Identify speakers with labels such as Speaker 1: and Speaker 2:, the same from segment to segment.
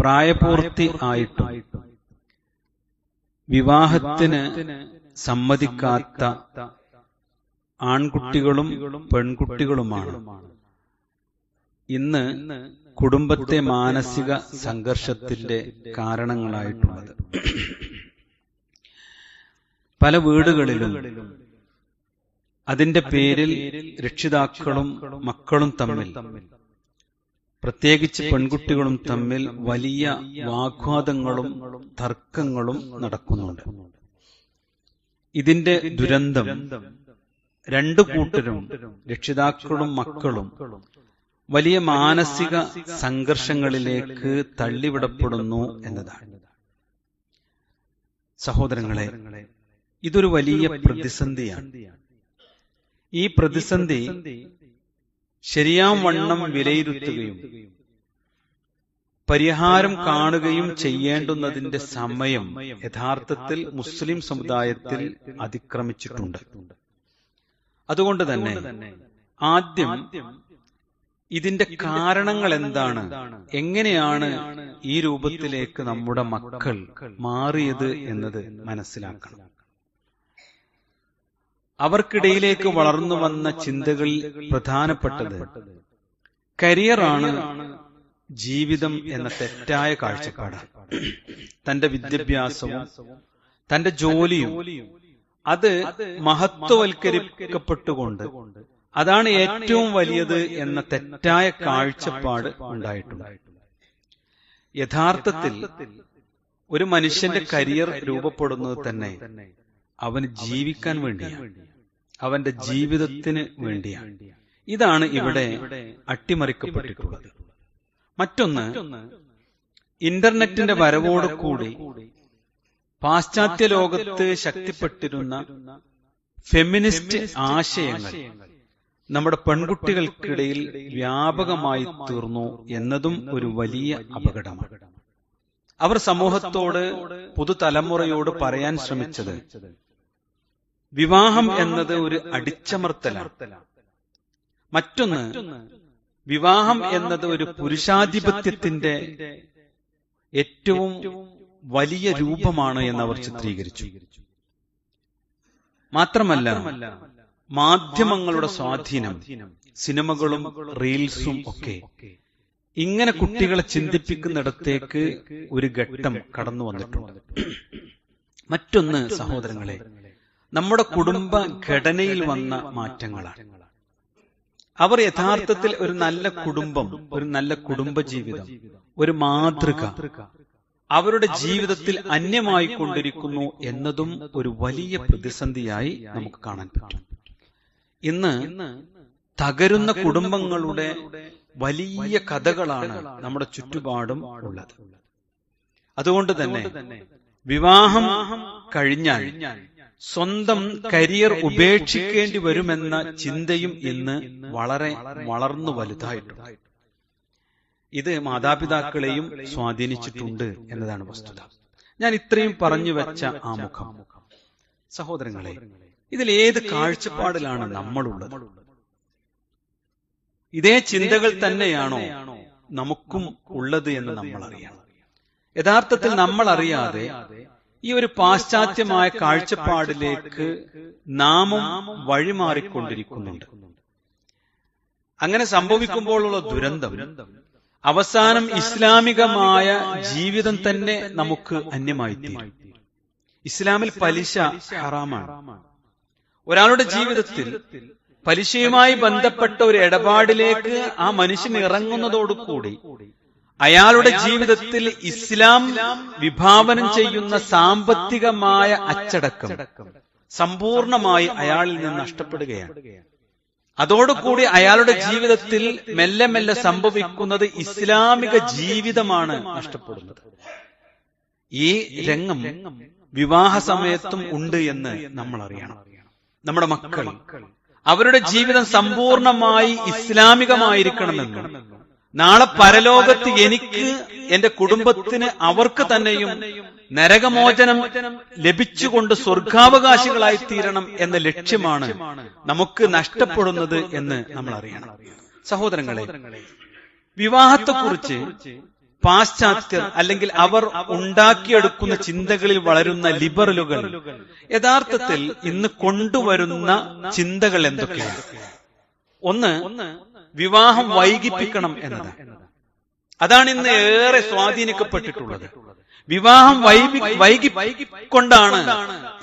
Speaker 1: പ്രായപൂർത്തി ആയിട്ടും വിവാഹത്തിന് സമ്മതിക്കാത്ത ആൺകുട്ടികളും പെൺകുട്ടികളുമാണ്. ഇന്ന് കുടുംബത്തെ മാനസിക സംഘർഷത്തിന്റെ കാരണങ്ങളായിട്ടുള്ളത്. പല വീടുകളിലും അതിന്റെ പേരിൽ രക്ഷിതാക്കളും മക്കളും തമ്മിൽ പ്രത്യേകിച്ച് പെൺകുട്ടികളും തമ്മിൽ വലിയ വാഗ്വാദങ്ങളും തർക്കങ്ങളും നടക്കുന്നുണ്ട്. ഇതിന്റെ ദുരന്തം രണ്ടു കൂട്ടരും രക്ഷിതാക്കളും മക്കളും വലിയ മാനസിക സംഘർഷങ്ങളിലേക്ക് തള്ളിവിടപ്പെടുന്നു എന്നതാണ്. സഹോദരങ്ങളെ ഇതൊരു വലിയ പ്രതിസന്ധിയാണ്. ഈ പ്രതിസന്ധി ശരിയാം വണ്ണം വിലയിരുത്തുകയും പരിഹാരം കാണുകയും ചെയ്യേണ്ടുന്നതിന്റെ സമയം യഥാർത്ഥത്തിൽ മുസ്ലിം സമുദായത്തിൽ അതിക്രമിച്ചിട്ടുണ്ട്. അതുകൊണ്ട് തന്നെ ആദ്യം ഇതിന്റെ കാരണങ്ങൾ എന്താണ്? എങ്ങനെയാണ് ഈ രൂപത്തിലേക്ക് നമ്മുടെ മക്കൾ മാറിയത് എന്നത് മനസ്സിലാക്കണം. അവർക്കിടയിലേക്ക് വളർന്നു വന്ന ചിന്തകളിൽ പ്രധാനപ്പെട്ടത്. കരിയറാണ് ജീവിതം എന്ന തെറ്റായ കാഴ്ചപ്പാട്. തന്റെ വിദ്യാഭ്യാസവും തന്റെ ജോലിയും അത് മഹത്വവൽക്കരിക്കപ്പെട്ടുകൊണ്ട് അതാണ് ഏറ്റവും വലിയത് എന്ന തെറ്റായ കാഴ്ചപ്പാട് ഉണ്ടായിട്ടുണ്ട്. യഥാർത്ഥത്തിൽ ഒരു മനുഷ്യന്റെ കരിയർ രൂപപ്പെടുന്നത് തന്നെ അവന് ജീവിക്കാൻ വേണ്ടിയാണ് അവന്റെ ജീവിതത്തിന് വേണ്ടിയാണ് ഇതാണ് ഇവിടെ അട്ടിമറിക്കപ്പെട്ടിട്ടുള്ളത്. മറ്റൊന്ന് ഇന്റർനെറ്റിന്റെ വരവോട് കൂടി പാശ്ചാത്യ ലോകത്ത് ശക്തിപ്പെട്ടിരുന്ന ഫെമിനിസ്റ്റ് ആശയങ്ങൾ നമ്മുടെ പെൺകുട്ടികൾക്കിടയിൽ വ്യാപകമായി തീർന്നു എന്നതും ഒരു വലിയ അപകടമാണ്. അവർ സമൂഹത്തോട് പുതുതലമുറയോട് പറയാൻ ശ്രമിച്ചത് വിവാഹം എന്നത് ഒരു അടിച്ചമർത്തലാണ്. മറ്റൊന്ന് വിവാഹം എന്നത് ഒരു പുരുഷാധിപത്യത്തിന്റെ ഏറ്റവും വലിയ രൂപമാണ് എന്ന് അവർ ചിത്രീകരിച്ചു. മാത്രമല്ല മാധ്യമങ്ങളുടെ സ്വാധീനം സിനിമകളും റീൽസും ഒക്കെ ഇങ്ങനെ കുട്ടികളെ ചിന്തിപ്പിക്കുന്നിടത്തേക്ക് ഒരു ഘട്ടം കടന്നു വന്നിട്ടുണ്ട് മറ്റൊന്ന് സഹോദരങ്ങളെ നമ്മുടെ കുടുംബ ഘടനയിൽ വന്ന മാറ്റങ്ങളാണ്. അവർ യഥാർത്ഥത്തിൽ ഒരു നല്ല കുടുംബം ഒരു നല്ല കുടുംബ ജീവിതം ഒരു മാതൃക. അവരുടെ ജീവിതത്തിൽ അന്യമായി കൊണ്ടിരിക്കുന്നു എന്നതും ഒരു വലിയ പ്രതിസന്ധിയായി നമുക്ക് കാണാൻ പറ്റും. ഇന്ന് തകരുന്ന കുടുംബങ്ങളുടെ വലിയ കഥകളാണ് നമ്മുടെ ചുറ്റുപാടും ഉള്ളത്. അതുകൊണ്ട് തന്നെ വിവാഹം കഴിഞ്ഞാൽ സ്വന്തം കരിയർ ഉപേക്ഷിക്കേണ്ടി വരുമെന്ന ചിന്തയും ഇന്ന് വളരെ വളർന്നു വലുതായിട്ടുണ്ട്. ഇത് മാതാപിതാക്കളെയും സ്വാധീനിച്ചിട്ടുണ്ട് എന്നതാണ് വസ്തുത. ഞാൻ ഇത്രയും പറഞ്ഞു വെച്ച ആമുഖം. മുഖം സഹോദരങ്ങളെ ഇതിൽ ഏത് കാഴ്ചപ്പാടിലാണ് നമ്മളുള്ളത്? ഇതേ ചിന്തകൾ തന്നെയാണോ നമുക്കും ഉള്ളത് എന്ന് നമ്മൾ അറിയണം യഥാർത്ഥത്തിൽ നമ്മൾ അറിയാതെ ഈ ഒരു പാശ്ചാത്യമായ കാഴ്ചപ്പാടിലേക്ക് നാമം വഴിമാറിക്കൊണ്ടിരിക്കുന്നുണ്ട്. അങ്ങനെ സംഭവിക്കുമ്പോഴുള്ള ദുരന്തം അവസാനം ഇസ്ലാമികമായ ജീവിതം തന്നെ നമുക്ക് അന്യമായി ഇസ്ലാമിൽ പലിശ ഹറാമാണ്. ഒരാളുടെ ജീവിതത്തിൽ പലിശയുമായി ബന്ധപ്പെട്ട ഒരു ഇടപാടിലേക്ക് ആ മനുഷ്യൻ ഇറങ്ങുന്നതോടുകൂടി അയാളുടെ ജീവിതത്തിൽ ഇസ്ലാം വിഭാവനം ചെയ്യുന്ന സാമ്പത്തികമായ അച്ചടക്കം സമ്പൂർണമായി അയാളിൽ നിന്ന് നഷ്ടപ്പെടുകയാണ്. അതോടുകൂടി അയാളുടെ ജീവിതത്തിൽ മെല്ലെ മെല്ലെ സംഭവിക്കുന്നത് ഇസ്ലാമിക ജീവിതമാണ് നഷ്ടപ്പെടുന്നത്. ഈ രംഗം വിവാഹ സമയത്തും ഉണ്ട് എന്ന് നമ്മൾ അറിയണം നമ്മുടെ മക്കൾ അവരുടെ ജീവിതം സമ്പൂർണമായി ഇസ്ലാമികമായിരിക്കണമെന്നും നാളെ പരലോകത്ത് എനിക്ക് എന്റെ കുടുംബത്തിന് അവർക്ക് തന്നെയും നരകമോചനം ലഭിച്ചുകൊണ്ട് സ്വർഗാവകാശികളായി തീരണം എന്ന ലക്ഷ്യമാണ് നമുക്ക് നഷ്ടപ്പെടുന്നത് എന്ന് നമ്മൾ അറിയണം. സഹോദരങ്ങളെ വിവാഹത്തെക്കുറിച്ച് പാശ്ചാത്യർ അല്ലെങ്കിൽ അവർ ഉണ്ടാക്കിയെടുക്കുന്ന ചിന്തകളിൽ വളരുന്ന ലിബറലുകൾ യഥാർത്ഥത്തിൽ ഇന്ന് കൊണ്ടുവരുന്ന ചിന്തകൾ എന്തൊക്കെയാണ്? ഒന്ന് വിവാഹം വൈകിപ്പിക്കണം എന്നത്. അതാണ് ഇന്ന് ഏറെ സ്വാധീനിക്കപ്പെട്ടിട്ടുള്ളത്. വിവാഹം വൈകി കൊണ്ടാണ്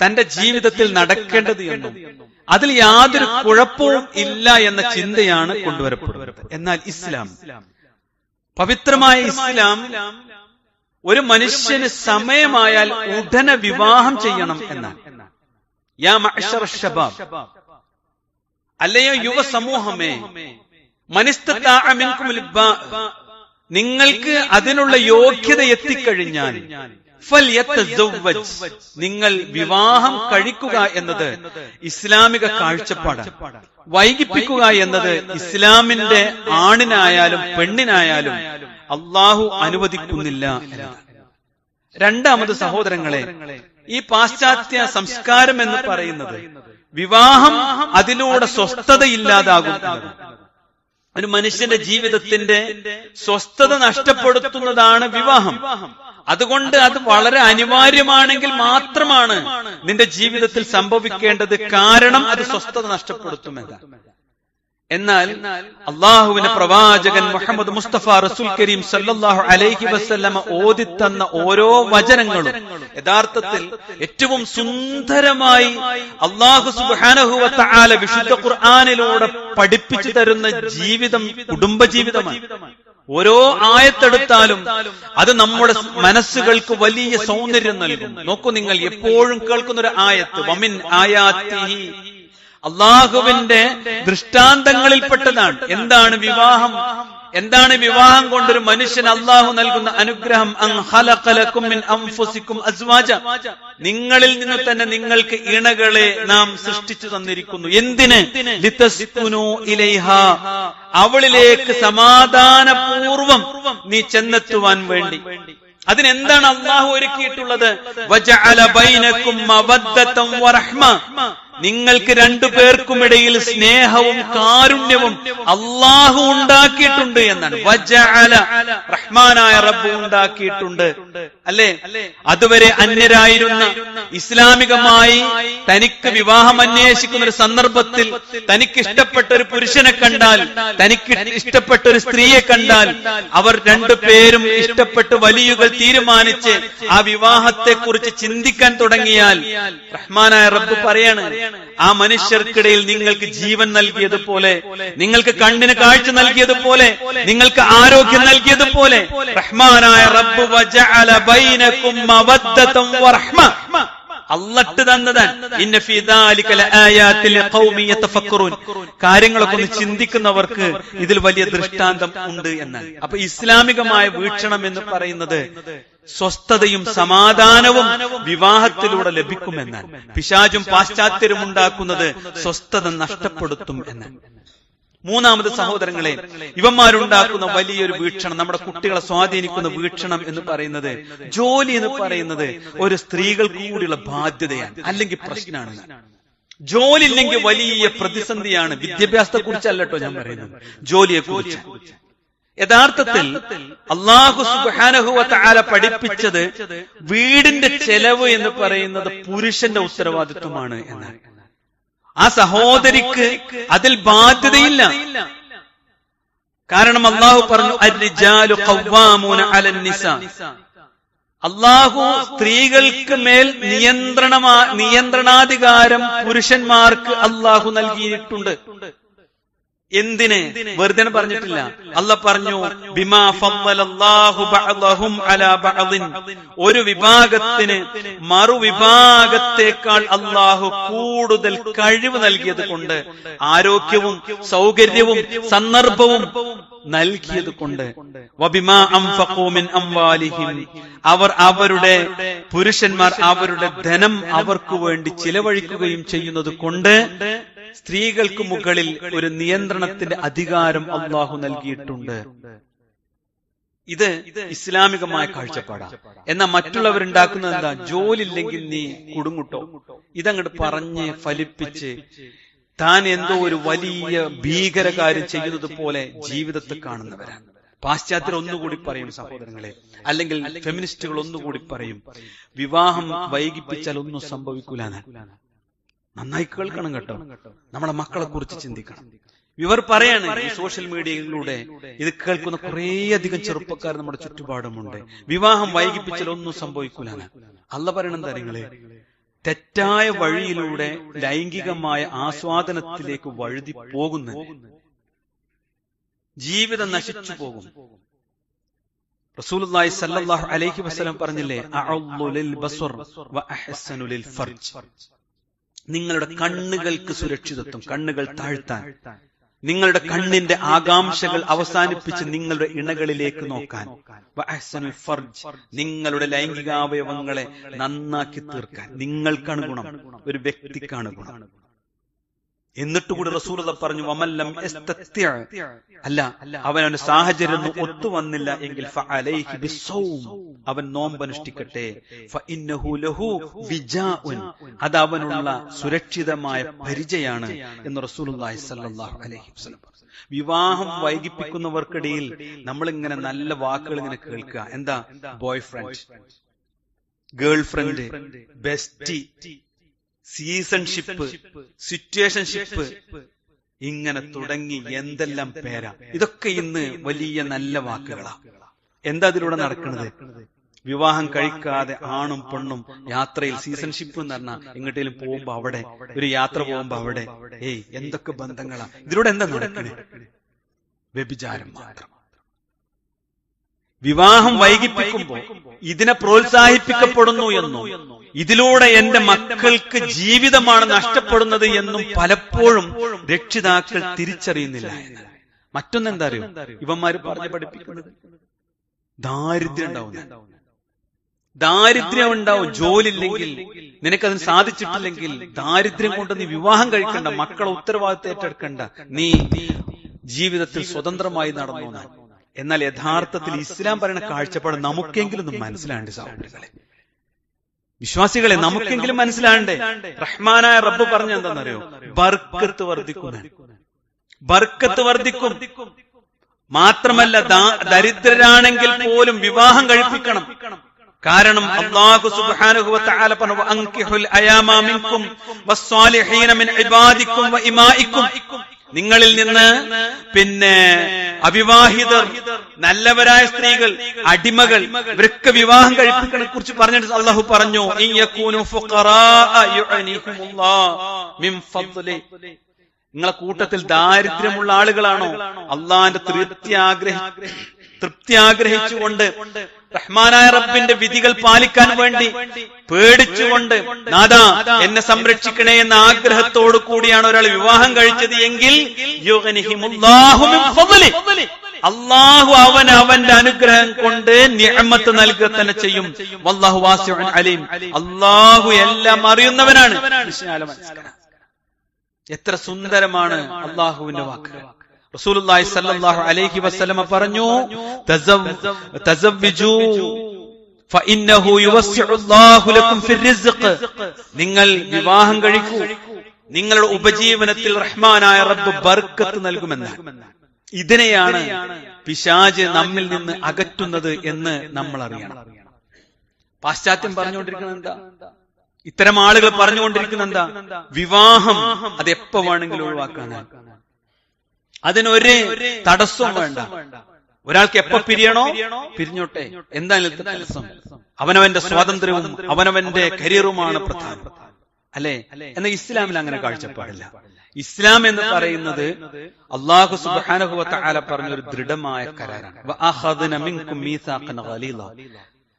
Speaker 1: തന്റെ ജീവിതത്തിൽ നടക്കേണ്ടത് എന്നും. അതിൽ യാതൊരു കുഴപ്പവും ഇല്ല എന്ന ചിന്തയാണ് കൊണ്ടുവരപ്പെടുന്നത്. എന്നാൽ ഇസ്ലാം. പവിത്രമായ ഇസ്ലാം ഒരു മനുഷ്യന് സമയമായാൽ ഉടനെ വിവാഹം ചെയ്യണം എന്നാണ്. യാ അല്ലയോ യുവ സമൂഹമേ നിങ്ങൾക്ക് അതിനുള്ള യോഗ്യത എത്തിക്കഴിഞ്ഞാൽ. നിങ്ങൾ വിവാഹം കഴിക്കുക എന്നത് ഇസ്ലാമിക കാഴ്ചപ്പാട് വൈകിപ്പിക്കുക എന്നത് ഇസ്ലാമിന്റെ ആണിനായാലും പെണ്ണിനായാലും അള്ളാഹു അനുവദിക്കുന്നില്ല രണ്ടാമത് സഹോദരങ്ങളെ ഈ പാശ്ചാത്യ സംസ്കാരം എന്ന് പറയുന്നത് വിവാഹം അതിലൂടെ സ്വസ്ഥതയില്ലാതാകും. ഒരു മനുഷ്യന്റെ ജീവിതത്തിന്റെ സ്വസ്ഥത നഷ്ടപ്പെടുത്തുന്നതാണ് വിവാഹം. അതുകൊണ്ട് അത് വളരെ അനിവാര്യമാണെങ്കിൽ മാത്രമാണ് നിന്റെ ജീവിതത്തിൽ സംഭവിക്കേണ്ടത്. കാരണം അത് സ്വസ്ഥത നഷ്ടപ്പെടുത്തുമെന്ന്. എന്നാൽ അള്ളാഹുവിന്റെ പ്രവാചകൻ മുഹമ്മദ് മുസ്തഫ റസൂൽ കരീം സല്ലാഹു അലൈഹി വസല്ലമ ഓതിത്തന്ന ഓരോ വചനങ്ങളും യഥാർത്ഥത്തിൽ ഏറ്റവും സുന്ദരമായി അള്ളാഹു സുബ്ഹാനഹു ആല വിശുദ്ധ ഖുർആാനിലൂടെ പഠിപ്പിച്ചു തരുന്ന ജീവിതം കുടുംബജീവിതമാണ്. ഓരോ ആയത്തെടുത്താലും അത് നമ്മുടെ മനസ്സുകൾക്ക് വലിയ സൗന്ദര്യം നൽകും. നോക്കൂ നിങ്ങൾ എപ്പോഴും കേൾക്കുന്ന ഒരു ആയത്ത്. വമിൻ ആയാത്തിഹി. അള്ളാഹുവിന്റെ ദൃഷ്ടാന്തങ്ങളിൽപ്പെട്ടതാണ്. എന്താണ് വിവാഹം? എന്താണ് വിവാഹം കൊണ്ടൊരു മനുഷ്യൻ അള്ളാഹു നൽകുന്ന അനുഗ്രഹം? അസ്വാജ. നിങ്ങളിൽ നിന്ന് തന്നെ നിങ്ങൾക്ക് ഇണകളെ നാം സൃഷ്ടിച്ചു തന്നിരിക്കുന്നു. എന്തിന്? ഇലൈഹ. അവളിലേക്ക് സമാധാനപൂർവം നീ ചെന്നെത്തുവാൻ വേണ്ടി. അതിനെന്താണ് അള്ളാഹു ഒരുക്കിയിട്ടുള്ളത്? നിങ്ങൾക്ക് രണ്ടു പേർക്കുമിടയിൽ സ്നേഹവും കാരുണ്യവും അള്ളാഹു ഉണ്ടാക്കിയിട്ടുണ്ട് എന്നാണ്. വജഅല റഹ്മാനായ റബ്ബ് ഉണ്ടാക്കിയിട്ടുണ്ട്. അല്ലേ? അതുവരെ അന്യരായിരുന്ന ഇസ്ലാമികമായി തനിക്ക് വിവാഹം അന്വേഷിക്കുന്ന ഒരു സന്ദർഭത്തിൽ തനിക്ക് ഇഷ്ടപ്പെട്ട ഒരു പുരുഷനെ കണ്ടാൽ തനിക്ക് ഇഷ്ടപ്പെട്ട ഒരു സ്ത്രീയെ കണ്ടാൽ അവർ രണ്ടു പേരും ഇഷ്ടപ്പെട്ട് വലിയുകൾ തീരുമാനിച്ച് ആ വിവാഹത്തെ കുറിച്ച് ചിന്തിക്കാൻ തുടങ്ങിയാൽ റഹ്മാനായ റബ്ബ് പറയാണ് ആ മനുഷ്യർക്കിടയിൽ നിങ്ങൾക്ക് ജീവൻ നൽകിയതുപോലെ നിങ്ങൾക്ക് കണ്ണിന് കാഴ്ച നൽകിയതുപോലെ നിങ്ങൾക്ക് ആരോഗ്യം നൽകിയതുപോലെ റഹ്മാനായ റബ്ബ് അള്ളട്ട് തന്നതാണ് കാര്യങ്ങളൊക്കെ ഒന്ന് ചിന്തിക്കുന്നവർക്ക് ഇതിൽ വലിയ ദൃഷ്ടാന്തം ഉണ്ട് എന്ന് അപ്പൊ ഇസ്ലാമികമായ വീക്ഷണം എന്ന് പറയുന്നത് സ്വസ്ഥതയും സമാധാനവും വിവാഹത്തിലൂടെ ലഭിക്കുമെന്ന് പിശാചും പാശ്ചാത്യരും ഉണ്ടാക്കുന്നത് സ്വസ്ഥത നഷ്ടപ്പെടുത്തും എന്ന് മൂന്നാമത് സഹോദരങ്ങളെ ഇവന്മാരുണ്ടാക്കുന്ന വലിയൊരു വീക്ഷണം നമ്മുടെ കുട്ടികളെ സ്വാധീനിക്കുന്ന വീക്ഷണം എന്ന് പറയുന്നത് ജോലി എന്ന് പറയുന്നത് ഒരു സ്ത്രീകൾ കൂടിയുള്ള ബാധ്യതയാണ് അല്ലെങ്കിൽ പ്രശ്നമാണ്. ജോലി ഇല്ലെങ്കിൽ വലിയ പ്രതിസന്ധിയാണ് വിദ്യാഭ്യാസത്തെ കുറിച്ചല്ലോ ഞാൻ പറയുന്നത്. ജോലിയെ കുറിച്ച് യഥാർത്ഥത്തിൽ അള്ളാഹു സുബാനഹുവല പഠിപ്പിച്ചത് വീടിന്റെ ചെലവ് എന്ന് പറയുന്നത് പുരുഷന്റെ ഉത്തരവാദിത്വമാണ് എന്നാണ്. ആ സഹോദരിക്ക് അതിൽ ബാധ്യതയില്ല. കാരണം അള്ളാഹു പറഞ്ഞു അള്ളാഹു സ്ത്രീകൾക്ക് മേൽ നിയന്ത്രണമാ നിയന്ത്രണാധികാരം പുരുഷന്മാർക്ക് അള്ളാഹു നൽകിയിട്ടുണ്ട്. എന്തിന്? വെറുതെ പറഞ്ഞിട്ടില്ല. അല്ല പറഞ്ഞു ബിമാ ഒരു വിഭാഗത്തിന് മറുവിഭാഗത്തേക്കാൾ അള്ളാഹു കൂടുതൽ കഴിവ് നൽകിയത് കൊണ്ട് ആരോഗ്യവും സൗകര്യവും സന്ദർഭവും നൽകിയത് കൊണ്ട് അവർ അവരുടെ പുരുഷന്മാർ അവരുടെ ധനം അവർക്ക് വേണ്ടി ചിലവഴിക്കുകയും ചെയ്യുന്നത് കൊണ്ട് സ്ത്രീകൾക്ക് മുകളിൽ ഒരു നിയന്ത്രണത്തിന്റെ അധികാരം അള്ളാഹു നൽകിയിട്ടുണ്ട്. ഇത് ഇസ്ലാമികമായ കാഴ്ചപ്പാടാണ്. എന്നാൽ മറ്റുള്ളവരുണ്ടാക്കുന്നത് എന്താ? ജോലി ഇല്ലെങ്കിൽ നീ കുടുങ്ങുട്ടോ? ഇതങ്ങോട്ട് പറഞ്ഞ് ഫലിപ്പിച്ച് താൻ എന്തോ ഒരു വലിയ ഭീകര കാര്യം ചെയ്യുന്നത് പോലെ ജീവിതത്തെ കാണുന്നവരാണ്. പാശ്ചാത്യർ ഒന്നുകൂടി പറയും സഹോദരങ്ങളെ അല്ലെങ്കിൽ ഫെമിനിസ്റ്റുകൾ ഒന്നുകൂടി പറയും വിവാഹം വൈകിപ്പിച്ചാൽ ഒന്നും സംഭവിക്കൂല നന്നായി കേൾക്കണം കേട്ടോ. നമ്മളെ മക്കളെ കുറിച്ച് ചിന്തിക്കണം. ഇവർ പറയാണ് ഈ സോഷ്യൽ മീഡിയയിലൂടെ ഇത് കേൾക്കുന്ന കുറേയധികം ചെറുപ്പക്കാർ നമ്മുടെ ചുറ്റുപാടുമുണ്ട്. വിവാഹം വൈകിപ്പിച്ചാൽ ഒന്നും സംഭവിക്കൂല അല്ല പറയണം തരങ്ങളെ തെറ്റായ വഴിയിലൂടെ ലൈംഗികമായ ആസ്വാദനത്തിലേക്ക് വഴുതി പോകുന്ന ജീവിതം നശിച്ചു പോകും. റസൂലുള്ളാഹി സല്ലല്ലാഹു അലൈഹി വസല്ലം പറഞ്ഞില്ലേ അഅള്ളു ലിൽ ബസ്ർ വ അഹ്സനു ലിൽ ഫർജ്. നിങ്ങളുടെ കണ്ണുകൾക്ക് സുരക്ഷിതത്വം കണ്ണുകൾ താഴ്ത്താൻ. നിങ്ങളുടെ കണ്ണിന്റെ ആകാംക്ഷകൾ അവസാനിപ്പിച്ച് നിങ്ങളുടെ ഇണകളിലേക്ക് നോക്കാൻ. ഫർജ്. നിങ്ങളുടെ ലൈംഗികാവയവങ്ങളെ നന്നാക്കി തീർക്കാൻ. നിങ്ങൾക്കാണ് ഗുണം. ഒരു വ്യക്തിക്കാണ് ഗുണം. എന്നിട്ട് കൂടി റസൂലത പറഞ്ഞു വമല്ലം. അല്ല അവൻ അവന്റെ സാഹചര്യം ഒത്തു ഒത്തുവന്നില്ല എങ്കിൽ. അവൻ നോമ്പനുഷ്ഠിക്കട്ടെ. അത് അവനുള്ള സുരക്ഷിതമായ പരിചയാണ് എന്ന് സ്വല്ലല്ലാഹു അലൈഹി വിവാഹം വൈകിപ്പിക്കുന്നവർക്കിടയിൽ നമ്മളിങ്ങനെ നല്ല വാക്കുകൾ ഇങ്ങനെ കേൾക്കുക. എന്താ? Boy friend girl friend bestie seasonship situationship ഇങ്ങനെ തുടങ്ങി എന്തെല്ലാം പേരാ. ഇതൊക്കെ ഇന്ന് വലിയ നല്ല വാക്കുകളാ. എന്താ അതിലൂടെ നടക്കുന്നത്? വിവാഹം കഴിക്കാതെ ആണും പെണ്ണും യാത്രയിൽ സീസൺഷിപ്പ് എന്ന് പറഞ്ഞാൽ എങ്ങോട്ടേലും പോകുമ്പോ അവിടെ ഒരു യാത്ര പോകുമ്പോ അവിടെ. ഏയ് എന്തൊക്കെ ബന്ധങ്ങളാ. ഇതിലൂടെ എന്താ നടക്കുന്നത് വ്യഭിചാരം മാത്രം. വിവാഹം വൈകിപ്പിക്കുമ്പോൾ ഇതിനെ പ്രോത്സാഹിപ്പിക്കപ്പെടുന്നു എന്നും ഇതിലൂടെ എന്റെ മക്കൾക്ക് ജീവിതമാണ് നഷ്ടപ്പെടുന്നത് എന്നും പലപ്പോഴും രക്ഷിതാക്കൾ തിരിച്ചറിയുന്നില്ല എന്ന്. മറ്റൊന്നെന്താ അറിയോ? ഇവന്മാര് പറഞ്ഞു പഠിപ്പിക്കുന്നത് ദാരിദ്ര്യം ഉണ്ടാവും. ദാരിദ്ര്യം ഉണ്ടാവും. ജോലി ഇല്ലെങ്കിൽ നിനക്കതിന് സാധിച്ചിട്ടില്ലെങ്കിൽ ദാരിദ്ര്യം കൊണ്ട് നീ വിവാഹം കഴിക്കണ്ട. മക്കളെ ഉത്തരവാദിത്തം ഏറ്റെടുക്കണ്ട. നീ ജീവിതത്തിൽ സ്വതന്ത്രമായി നടന്നു. എന്നാൽ യഥാർത്ഥത്തിൽ ഇസ്ലാം പറയുന്ന കാഴ്ചപ്പാട് നമുക്കെങ്കിലും ഒന്ന് മനസ്സിലാണ്ട് സഹോദരങ്ങളെ വിശ്വാസികളെ നമുക്കെങ്കിലും മനസ്സിലാണ്ടേ റഹ്മാനായ റബ്ബ് പറഞ്ഞ എന്താണെന്നറിയോ? ബർക്കത്ത് വർദ്ധിക്കുന്ന. ബർക്കത്ത് വർദ്ധിക്കും. മാത്രമല്ല ദരിദ്രരാണെങ്കിൽ പോലും വിവാഹം കഴിപ്പിക്കണം. കാരണം അല്ലാഹു സുബ്ഹാനഹു വ തആല പറഞ്ഞു അൻകിഹുൽ അയാമ മിൻകും വസ്സാലിഹീന മിൻ ഇബാദിക്കും വ ഇമാഇക്കും നിങ്ങളിൽ നിന്ന് പിന്നെ അവിവാഹിതർ നല്ലവരായ സ്ത്രീകൾ അടിമകൾ ഇവരൊക്കെ വിവാഹം കഴിപ്പിക്കണെ കുറിച്ച് പറഞ്ഞിട്ട് അള്ളാഹു പറഞ്ഞു നിങ്ങളെ കൂട്ടത്തിൽ ദാരിദ്ര്യമുള്ള ആളുകളാണോ? അള്ളാന്റെ തൃപ്തി ആഗ്രഹി തൃപ്തി ആഗ്രഹിച്ചുകൊണ്ട് റഹ്മാനായ റബ്ബിന്റെ വിധികൾ പാലിക്കാൻ വേണ്ടി പേടിച്ചുകൊണ്ട് നാദാ എന്നെ സംരക്ഷിക്കണേ എന്ന ആഗ്രഹത്തോടു കൂടിയാണ് ഒരാൾ വിവാഹം കഴിച്ചത് എങ്കിൽ. അള്ളാഹു അവൻ അവന്റെ അനുഗ്രഹം കൊണ്ട് നിയമത്ത് നൽകുക തന്നെ ചെയ്യും വല്ലാഹു അലീം അള്ളാഹു എല്ലാം അറിയുന്നവനാണ്. എത്ര സുന്ദരമാണ് അള്ളാഹുവിന്റെ വാക്കുകൾ റസൂലുള്ളാഹി സല്ലല്ലാഹു അലൈഹി വസല്ലമ പറഞ്ഞു തസവ്വിജു ഫഇന്നഹു ലക്കും ഫിർ റിസ്ഖ്. നിങ്ങൾ വിവാഹം കഴിക്കൂ. നിങ്ങളുടെ ഉപജീവനത്തിൽ റഹ്മാനായ റബ്ബ് ബർക്കത്ത് നൽകുമെന്നാണ്. ഇതിനെയാണ് പിശാജ് നമ്മിൽ നിന്ന് അകറ്റുന്നത് എന്ന് നമ്മൾ അറിയണം. പാശ്ചാത്യം പറഞ്ഞുകൊണ്ടിരിക്കുന്നത് എന്താ? ഇത്തരം ആളുകൾ പറഞ്ഞുകൊണ്ടിരിക്കുന്ന എന്താ? വിവാഹം അത് എപ്പോ വേണമെങ്കിലും ഒഴിവാക്കാനാണ്. അതിനൊരു തടസ്സവും വേണ്ട. ഒരാൾക്ക് എപ്പോ പിരിയണോ? പിരിഞ്ഞോട്ടെ. എന്താണ് തടസ്സം. അവനവന്റെ സ്വാതന്ത്ര്യവും അവനവന്റെ കരിയറുമാണ് പ്രധാനം. അല്ലെ? എന്നാൽ ഇസ്ലാമിൽ അങ്ങനെ കാഴ്ചപ്പാടില്ല. ഇസ്ലാം എന്ന് പറയുന്നത് അള്ളാഹു സുബാനഹുല പറഞ്ഞ ഒരു ദൃഢമായ കരാറാണ്.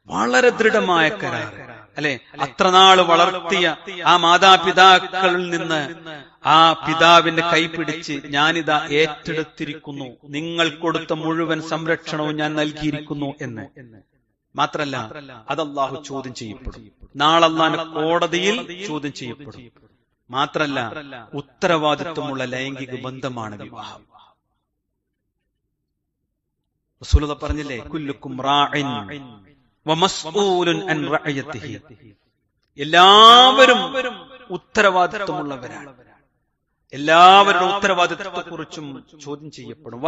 Speaker 1: വളരെ ദൃഢമായ കരാർ അല്ലെ? അത്ര നാൾ വളർത്തിയ ആ മാതാപിതാക്കളിൽ നിന്ന് ആ പിതാവിന്റെ കൈപിടിച്ച് ഞാനിതാ ഏറ്റെടുത്തിരിക്കുന്നു. നിങ്ങൾ കൊടുത്ത മുഴുവൻ സംരക്ഷണവും ഞാൻ നൽകിയിരിക്കുന്നു എന്ന്. മാത്രല്ല അത് അള്ളാഹു ചോദ്യം ചെയ്യപ്പെടും. നാളെ കോടതിയിൽ ചോദ്യം ചെയ്യപ്പെടും. മാത്രല്ല ഉത്തരവാദിത്വമുള്ള ലൈംഗിക ബന്ധമാണ് വിവാഹം. റസൂലുള്ളാഹി പറഞ്ഞില്ലേ? കുല്ലുക്കും റാഇൻ. എല്ലാവരും ഉത്തരവാദിത്വമുള്ളവരാണ്. എല്ലാവരുടെ ഉത്തരവാദിത്വത്തെ കുറിച്ചും ചോദ്യം ചെയ്യപ്പെടും.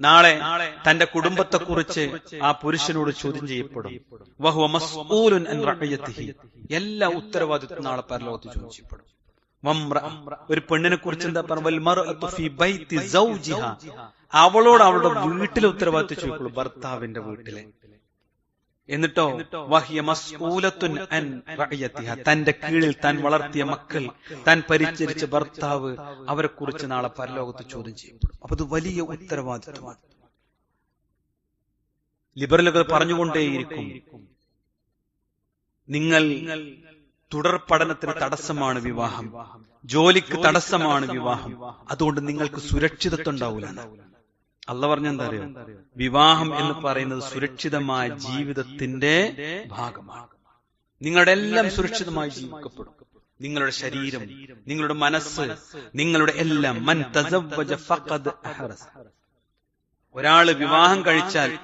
Speaker 1: നാളെ തന്റെ കുടുംബത്തെ കുറിച്ച് ആ പുരുഷനോട് ചോദ്യം ചെയ്യപ്പെടും. എല്ലാ ഉത്തരവാദിത്വം നാളെ പരലോകത്ത് ചോദ്യം ചെയ്യപ്പെടും. വമ്ര ഒരു പെണ്ണിനെ കുറിച്ച് എന്താ പറഞ്ഞ? അവളോട് അവളുടെ വീട്ടിലെ ഉത്തരവാദിത്വം ചോദിക്കുള്ളൂ ഭർത്താവിന്റെ വീട്ടിലെ. എന്നിട്ടോ വഹിയ മസ്കൂലത്തുൻ അൻ തന്റെ കീഴിൽ താൻ വളർത്തിയ മക്കൾ താൻ പരിചരിച്ച ഭർത്താവ് അവരെ കുറിച്ച് നാളെ പരലോകത്ത് ചോദ്യം ചെയ്യപ്പെടും. അപ്പൊ അത് വലിയ ഉത്തരവാദിത്വമാണ്. ലിബറലുകൾ പറഞ്ഞുകൊണ്ടേയിരിക്കും നിങ്ങൾ തുടർ പഠനത്തിന് തടസ്സമാണ് വിവാഹം. ജോലിക്ക് തടസ്സമാണ് വിവാഹം. അതുകൊണ്ട് നിങ്ങൾക്ക് സുരക്ഷിതത്വം ഉണ്ടാവൂല. അല്ല പറഞ്ഞെന്താ അറിയോ? വിവാഹം എന്ന് പറയുന്നത് സുരക്ഷിതമായ ജീവിതത്തിന്റെ ഭാഗമാണ്. നിങ്ങളുടെ എല്ലാം സുരക്ഷിതമായി ജീവിക്കപ്പെടും. നിങ്ങളുടെ ശരീരം നിങ്ങളുടെ മനസ്സ് നിങ്ങളുടെ എല്ലാം മൻ ഫഖദ് അഹറസ്. ഒരാൾ വിവാഹം കഴിച്ചാൽ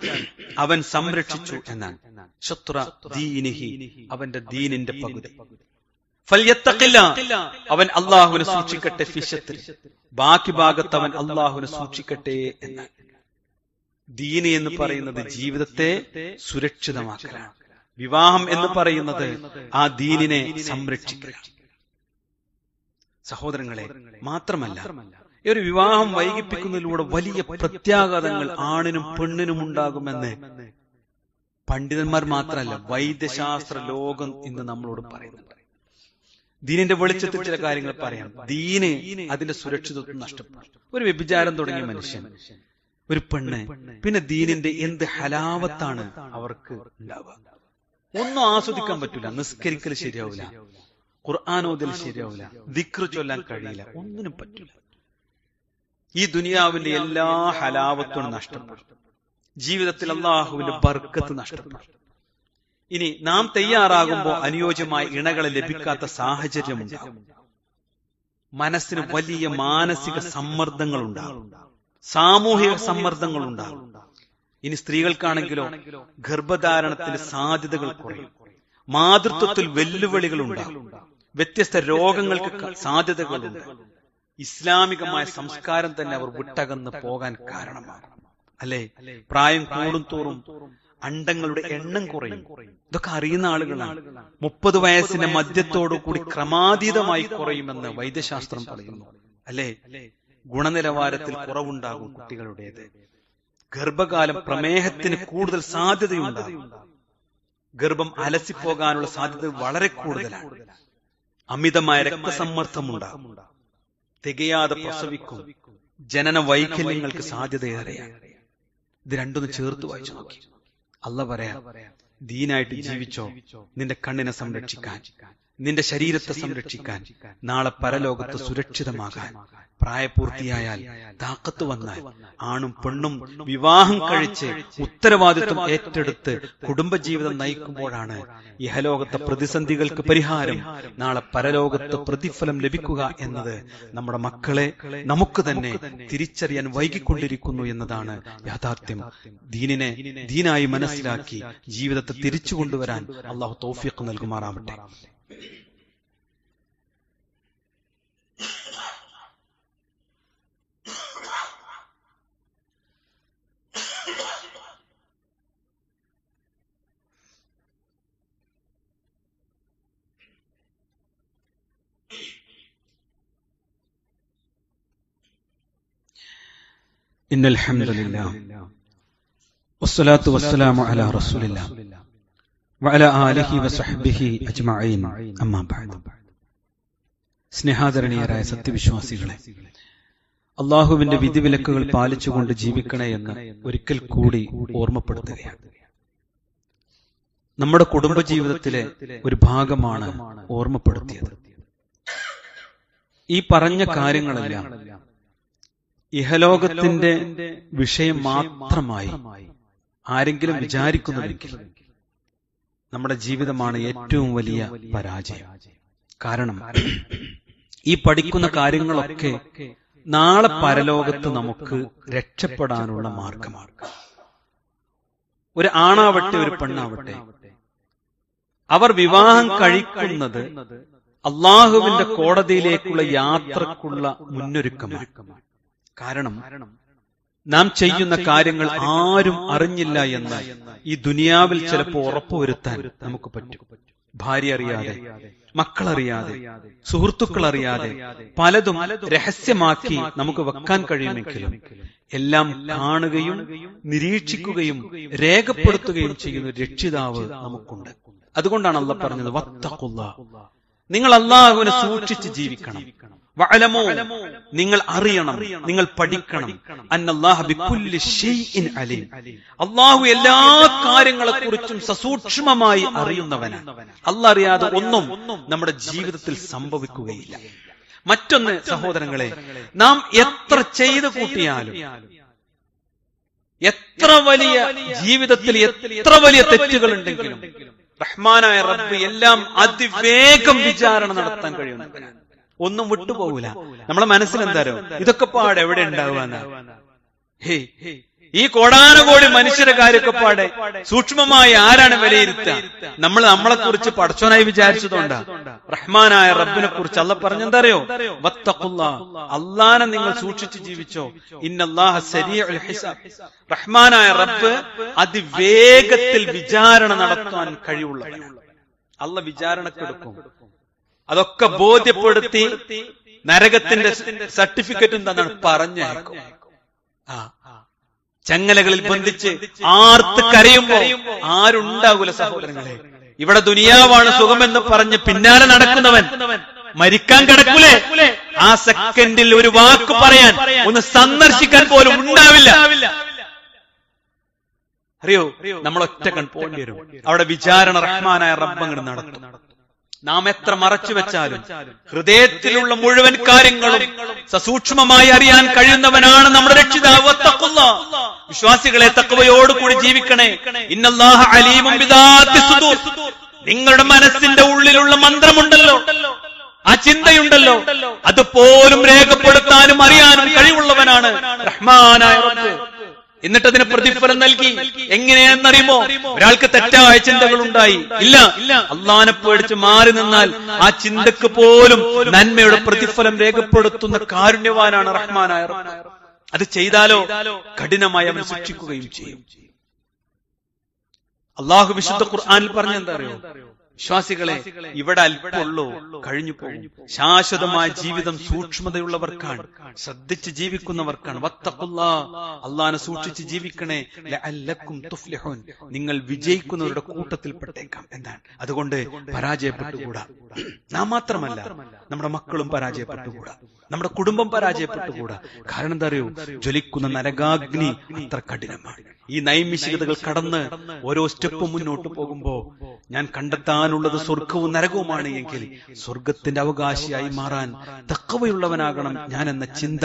Speaker 1: അവൻ സംരക്ഷിച്ചു എന്നാണ്. ശത്രു ദീനിഹി അവന്റെ ദീനിന്റെ പകുതി. അവൻ അള്ളാഹുവിനെ സൂക്ഷിക്കട്ടെ ഫിഷത്തിൽ ബാക്കി ഭാഗത്ത് അവൻ അള്ളാഹുവിനെ സൂക്ഷിക്കട്ടെ എന്ന്. ദീന എന്ന് പറയുന്നത് ജീവിതത്തെ സുരക്ഷിതമാക്കലാണ് വിവാഹം എന്ന് പറയുന്നത് ആ ദീനിനെ സംരക്ഷിക്കുക സഹോദരങ്ങളെ മാത്രമല്ല ഈ ഒരു വിവാഹം വൈകിപ്പിക്കുന്നതിലൂടെ വലിയ പ്രത്യാഘാതങ്ങൾ ആണിനും പെണ്ണിനും ഉണ്ടാകുമെന്ന് പണ്ഡിതന്മാർ മാത്രമല്ല വൈദ്യശാസ്ത്ര ലോകം ഇന്ന് നമ്മളോട് പറയുന്നുണ്ട്. ദീനിന്റെ വെളിച്ചത്തിൽ ചില കാര്യങ്ങൾ പറയാം. ദീന് അതിന്റെ സുരക്ഷിതത്വം നഷ്ടപ്പെടും ഒരു വ്യഭിചാരം തുടങ്ങിയ മനുഷ്യൻ. ഒരു പെണ്ണ്. പിന്നെ ദീനിന്റെ എന്ത് ഹലാവത്താണ് അവർക്ക് ഉണ്ടാവുക? ഒന്നും ആസ്വദിക്കാൻ പറ്റൂല. നിസ്കരിക്കൽ ശരിയാവില്ല ഖുർആാനോദൽ ശരിയാവില്ല ദിക്ർ ചൊല്ലാൻ കഴിയില്ല. ഒന്നിനും പറ്റില്ല ഈ ദുനിയാവിന്റെ എല്ലാ ഹലാവത്തും നഷ്ടപ്പെടും. ജീവിതത്തിൽ അള്ളാഹുവിന്റെ ബർക്കത്ത് നഷ്ടപ്പെടും. ഇനി നാം തയ്യാറാകുമ്പോൾ അനുയോജ്യമായ ഇണകളെ ലഭിക്കാത്ത സാഹചര്യമുണ്ടാകും മനസ്സിന് വലിയ മാനസിക സമ്മർദ്ദങ്ങൾ ഉണ്ടാകും സാമൂഹിക സമ്മർദ്ദങ്ങൾ ഉണ്ടാകും ഇനി സ്ത്രീകൾക്കാണെങ്കിലോ ഗർഭധാരണത്തിന്റെ സാധ്യതകൾ കുറയും. മാതൃത്വത്തിൽ വെല്ലുവിളികൾ ഉണ്ടാകും വ്യത്യസ്ത രോഗങ്ങൾക്ക് സാധ്യതകളുണ്ട്. ഇസ്ലാമികമായ സംസ്കാരം തന്നെ അവർ വിട്ടകന്ന് പോകാൻ കാരണമാകും. അല്ലെ? പ്രായം കൂടും തോറും അണ്ടങ്ങളുടെ എണ്ണം കുറയും. ഇതൊക്കെ അറിയുന്ന ആളുകളാണ്. മുപ്പത് വയസ്സിന്റെ മധ്യത്തോടു കൂടി ക്രമാതീതമായി കുറയുമെന്ന് വൈദ്യശാസ്ത്രം പറയുന്നു. അല്ലേ? ഗുണനിലവാരത്തിൽ കുറവുണ്ടാകും കുട്ടികളുടേത്. ഗർഭകാലം പ്രമേഹത്തിന് കൂടുതൽ സാധ്യതയുണ്ടാകും. ഗർഭം അലസിപ്പോകാനുള്ള സാധ്യത വളരെ കൂടുതലാണ്. അമിതമായ രക്തസമ്മർദ്ദമുണ്ടാകും. തികയാതെ പ്രസവിക്കും. ജനന വൈകല്യങ്ങൾക്ക് സാധ്യതയേറെയാണ് ഇത് രണ്ടൊന്ന് ചേർത്ത് വായിച്ചു നോക്കി. അല്ല പറയാ ദീനായിട്ട് ജീവിച്ചോ? നിന്റെ കണ്ണിനെ സംരക്ഷിക്കാൻ. നിന്റെ ശരീരത്തെ സംരക്ഷിക്കാൻ നാളെ പരലോകത്ത് സുരക്ഷിതമാകാൻ പ്രായപൂർത്തിയായാൽ താക്കത്ത് വന്നാൽ ആണും പെണ്ണും വിവാഹം കഴിച്ച് ഉത്തരവാദിത്വം ഏറ്റെടുത്ത് കുടുംബജീവിതം നയിക്കുമ്പോഴാണ് ഇഹലോകത്തെ പ്രതിസന്ധികൾക്ക് പരിഹാരം നാളെ പരലോകത്ത് പ്രതിഫലം ലഭിക്കുക എന്നത് നമ്മുടെ മക്കളെ നമുക്ക് തന്നെ തിരിച്ചറിയാൻ വൈകിക്കൊണ്ടിരിക്കുന്നു എന്നതാണ് യാഥാർത്ഥ്യം. ദീനിനെ ദീനായി മനസ്സിലാക്കി ജീവിതത്തെ തിരിച്ചു കൊണ്ടുവരാൻ അള്ളാഹു തോഫിക്ക് നൽകുമാറാവട്ടെ. إن الحمد لله والصلاة والسلام على رسول الله وعلى آله وصحبه أجمعين أما بعد സ്നേഹാദരണീയരായ സത്യവിശ്വാസികളെ അള്ളാഹുവിന്റെ വിധിവിലക്കുകൾ പാലിച്ചുകൊണ്ട് ജീവിക്കണേ എന്ന് ഒരിക്കൽ കൂടി ഓർമ്മപ്പെടുത്തുകയാണ് നമ്മുടെ കുടുംബജീവിതത്തിലെ ഒരു ഭാഗമാണ് ഓർമ്മപ്പെടുത്തിയത് ഈ പറഞ്ഞ കാര്യങ്ങളെല്ലാം ഇഹലോകത്തിന്റെ വിഷയം മാത്രമായി ആരെങ്കിലും വിചാരിക്കുന്നുവെങ്കിൽ നമ്മുടെ ജീവിതമാണ് ഏറ്റവും വലിയ പരാജയം. കാരണം ഈ പഠിക്കുന്ന കാര്യങ്ങളൊക്കെ നാളെ പരലോകത്ത് നമുക്ക് രക്ഷപ്പെടാനുള്ള മാർഗമാണ്. ഒരു ആണാവട്ടെ ഒരു പെണ്ണാവട്ടെ. അവർ വിവാഹം കഴിക്കുന്നത് അള്ളാഹുവിന്റെ കോടതിയിലേക്കുള്ള യാത്രക്കുള്ള മുന്നൊരുക്കമാണ്. കാരണം നാം ചെയ്യുന്ന കാര്യങ്ങൾ ആരും അറിഞ്ഞില്ല എന്ന് ഈ ദുനിയാവിൽ ചിലപ്പോൾ ഉറപ്പുവരുത്താൻ നമുക്ക് പറ്റും. ഭാര്യ അറിയാതെ മക്കളറിയാതെ സുഹൃത്തുക്കൾ അറിയാതെ പലതും രഹസ്യമാക്കി നമുക്ക് വെക്കാൻ കഴിയുമെങ്കിലും എല്ലാം കാണുകയും നിരീക്ഷിക്കുകയും രേഖപ്പെടുത്തുകയും ചെയ്യുന്ന രക്ഷിതാവ് നമുക്കുണ്ട്. അതുകൊണ്ടാണ് അല്ല പറഞ്ഞത് വത്തക്കുള്ള നിങ്ങൾ അള്ളാഹുവിനെ സൂക്ഷിച്ച് ജീവിക്കണം. വഅലമൂ. നിങ്ങൾ അറിയണം. നിങ്ങൾ പഠിക്കണം. അള്ളാഹു എല്ലാ കാര്യങ്ങളെ കുറിച്ചും സസൂക്ഷ്മമായി അറിയുന്നവനാണ്. അള്ളാഹ് അറിയാതെ ഒന്നും നമ്മുടെ ജീവിതത്തിൽ സംഭവിക്കുകയില്ല. മറ്റൊന്ന് സഹോദരങ്ങളെ നാം എത്ര ചെയ്തു കൂട്ടിയാലും എത്ര വലിയ ജീവിതത്തിൽ എത്ര വലിയ തെറ്റുകൾ ഉണ്ടെങ്കിലും റഹ്മാനായ റബ്ബ് എല്ലാം അതിവേഗം വിചാരണ നടത്താൻ കഴിയുന്നവനാണ് ഒന്നും വിട്ടുപോകൂല നമ്മളെ മനസ്സിൽ എന്താരോ ഇതൊക്കെ പാടെ എവിടെ ഉണ്ടാവുക ഹേ ഈ കോടാനുകോടി മനുഷ്യരെ കാര്യമൊക്കെ പാടെ സൂക്ഷ്മമായി ആരാണ് വിലയിരുത്തുക? നമ്മൾ നമ്മളെ കുറിച്ച് പടച്ചോനായി വിചാരിച്ചതുകൊണ്ടാ. റഹ്മാനായ റബ്ബിനെ കുറിച്ച് അല്ല പറഞ്ഞെന്തറിയോ? വത്തഖുല്ല. അള്ളാനെ നിങ്ങൾ സൂക്ഷിച്ചു ജീവിച്ചോ. ഇന്നല്ലാഹ ഹിസാബ്. റഹ്മാനായ റബ്ബ് അതിവേഗത്തിൽ വിചാരണ നടത്താൻ കഴിവുള്ള അല്ല വിചാരണക്കെടുക്കും. അതൊക്കെ ബോധ്യപ്പെടുത്തി നരകത്തിന്റെ സർട്ടിഫിക്കറ്റും തന്നാണ് പറഞ്ഞയക്കും ആ. ചങ്ങലകളിൽ ബന്ധിച്ച് ആർത്ത് കരയുമ്പോ ആരുണ്ടാകൂല സഹോദരങ്ങളെ? ഇവിടെ ദുനിയാവാണ് സുഖമെന്ന് പറഞ്ഞ് പിന്നാലെ നടക്കുന്നവൻ മരിക്കാൻ കിടക്കൂലേ? ആ സെക്കൻഡിൽ ഒരു വാക്ക് പറയാൻ ഒന്ന് സന്ദർശിക്കാൻ പോലും ഉണ്ടാവില്ല. അറിയോ? നമ്മൾ ഒറ്റ കൺ പോകേണ്ടി വരും അവിടെ വിചാരണ റഹ്മാനായ റബ്ബങ്ങൾ നടത്തും. നാം എത്ര മറച്ചു വെച്ചാലും ഹൃദയത്തിലുള്ള മുഴുവൻ കാര്യങ്ങളും സസൂക്ഷ്മമായി അറിയാൻ കഴിയുന്നവനാണ് നമ്മുടെ രക്ഷിതാവ്. തക്കുന്ന വിശ്വാസികളെ തക്കവയോടുകൂടി ജീവിക്കണേ. ഇന്നല്ലാഹ അലീമും. നിങ്ങളുടെ മനസ്സിന്റെ ഉള്ളിലുള്ള മന്ത്രമുണ്ടല്ലോ. ആ ചിന്തയുണ്ടല്ലോ. അതുപോലും രേഖപ്പെടുത്താനും അറിയാനും കഴിവുള്ളവനാണ് റഹ്മാനായ എന്നിട്ട് അതിന് പ്രതിഫലം നൽകി. എങ്ങനെയെന്നറിയുമോ ഒരാൾക്ക് തെറ്റായ ചിന്തകൾ ഉണ്ടായി ഇല്ല. അള്ളാനെ പേടിച്ച് മാറി നിന്നാൽ ആ ചിന്തക്ക് പോലും നന്മയുടെ പ്രതിഫലം രേഖപ്പെടുത്തുന്ന കാരുണ്യവാനാണ് റഹ്മാനായ. അത് ചെയ്താലോ? കഠിനമായി അവൻ ശിക്ഷിക്കുകയും ചെയ്യും. അള്ളാഹു വിശുദ്ധ ഖുർആനിൽ പറഞ്ഞെന്താ അറിയോ? വിശ്വാസികളെ ഇവിടെ അല്പമുള്ളൂ കഴിഞ്ഞു പോകും ശാശ്വതമായ ജീവിതം സൂക്ഷ്മതയുള്ളവർക്കാണ്. ശ്രദ്ധിച്ച് ജീവിക്കുന്നവർക്കാണ്. അള്ളഹാനെ അള്ളാനെ സൂക്ഷിച്ച് ജീവിക്കണേ. തുഫ്ലിഹൂൻ. നിങ്ങൾ വിജയിക്കുന്നവരുടെ കൂട്ടത്തിൽ പെട്ടേക്കാം എന്താണ് അതുകൊണ്ട് പരാജയപ്പെട്ടുകൂടാ. നാം മാത്രമല്ല നമ്മുടെ മക്കളും പരാജയപ്പെട്ടുകൂടാ. നമ്മുടെ കുടുംബം പരാജയപ്പെട്ടുകൂടാ. കാരണം എന്താ അറിയോ? ജ്വലിക്കുന്ന നരകാഗ്നി അത്ര കഠിനമാണ്. ഈ നൈമിഷികതകൾ കടന്ന് ഓരോ സ്റ്റെപ്പ് മുന്നോട്ട് പോകുമ്പോ ഞാൻ കണ്ടെത്താനുള്ളത് സ്വർഗവും നരകവുമാണ് എങ്കിൽ സ്വർഗത്തിന്റെ അവകാശിയായി മാറാൻ തക്കവയുള്ളവനാകണം ഞാൻ എന്ന ചിന്ത.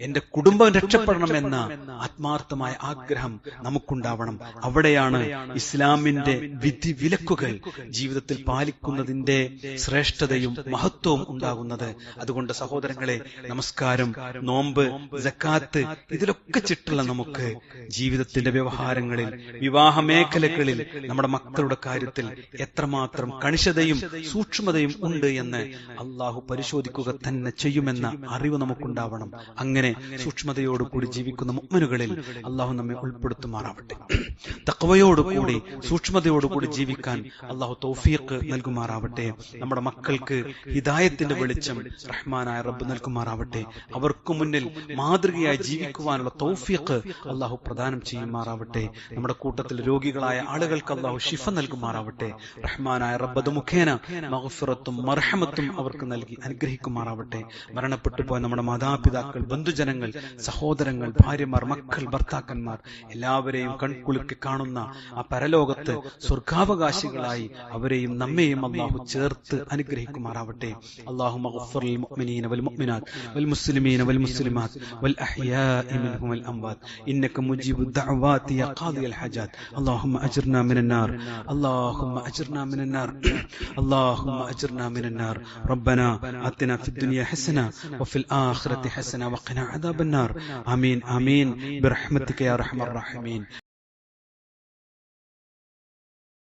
Speaker 1: എന്റെ കുടുംബം രക്ഷപ്പെടണം എന്ന ആത്മാർത്ഥമായ ആഗ്രഹം നമുക്കുണ്ടാവണം. അവിടെയാണ് ഇസ്ലാമിന്റെ വിധി വിലക്കുകൾ ജീവിതത്തിൽ പാലിക്കുന്നതിന്റെ ശ്രേഷ്ഠതയും മഹത്വവും ഉണ്ടാകുന്നത്. അതുകൊണ്ട് സഹോദരങ്ങളെ നമസ്കാരം. നോമ്പ് ജക്കാത്ത് ഇതിലൊക്കെ ചിട്ടുള്ള നമുക്ക് ജീവിതത്തിന്റെ വ്യവഹാരങ്ങളിൽ വിവാഹ മേഖലകളിൽ നമ്മുടെ മക്കളുടെ കാര്യത്തിൽ എത്രമാത്രം കണിശതയും സൂക്ഷ്മതയും ഉണ്ട് എന്ന് അള്ളാഹു പരിശോധിക്കുക തന്നെ ചെയ്യുമെന്ന അറിവ് നമുക്കുണ്ടാവണം. അങ്ങനെ സൂക്ഷ്മതയോടുകൂടി ജീവിക്കുന്ന മുമ്മനുകളിൽ അള്ളാഹു നമ്മെ ഉൾപ്പെടുത്തുമാറാവട്ടെ. തക്കവയോടുകൂടി സൂക്ഷ്മതയോടുകൂടി ജീവിക്കാൻ അള്ളാഹു തൗഫീഖ് നൽകുമാറാവട്ടെ. നമ്മുടെ മക്കൾക്ക് ഹിദായത്തിന്റെ വെളിച്ചം റഹ്മാനായ റബ്ബ് നൽകുമാറാവട്ടെ. അവർക്ക് മുന്നിൽ മാതൃകയായി ജീവിക്കുവാനുള്ള തൗഫീഖ് അള്ളാഹു പ്രദാനം ചെയ്യുമാറാവട്ടെ. നമ്മുടെ കൂട്ടത്തിൽ രോഗികളായ ആളുകൾക്ക് അള്ളാഹു ഷിഫ നൽകുമാറാവട്ടെ. റഹ്മാനായ റബ്ബത് മുഖേന മഹഫിറത്തും മർഹമത്തും അവർക്ക് നൽകി അനുഗ്രഹിക്കുമാറാവട്ടെ. മരണപ്പെട്ടു പോയ നമ്മുടെ മാതാപിതാക്കൾ ബന്ധുജനങ്ങൾ സഹോദരങ്ങൾ ഭാര്യമാർ മക്കൾ ഭർത്താക്കന്മാർ എല്ലാവരെയും കൺകുളിക്ക് കാണുന്ന ആ പരലോകത്ത് സ്വർഗാവകാശികളായി അവരെയും നമ്മെയും അള്ളാഹു ചേർത്ത് അനുഗ്രഹിക്കുമാറാവട്ടെ. അള്ളാഹു മഗ്ഫിർ والمؤمنات മുഅ്മിനീന വൽ മുഅ്മിനാത്ത് വൽ മുസ്ലിമീന വൽ മുസ്ലിമാത്ത് വൽ الدعوات يا قاضي الحاجات. اللهم أجرنا من النار. اللهم أجرنا من النار. اللهم أجرنا من النار. ربنا أتنا في الدنيا حسنة وفي الآخرة حسنة وقنا عذاب النار. آمين آمين. برحمتك يا رحم الراحمين.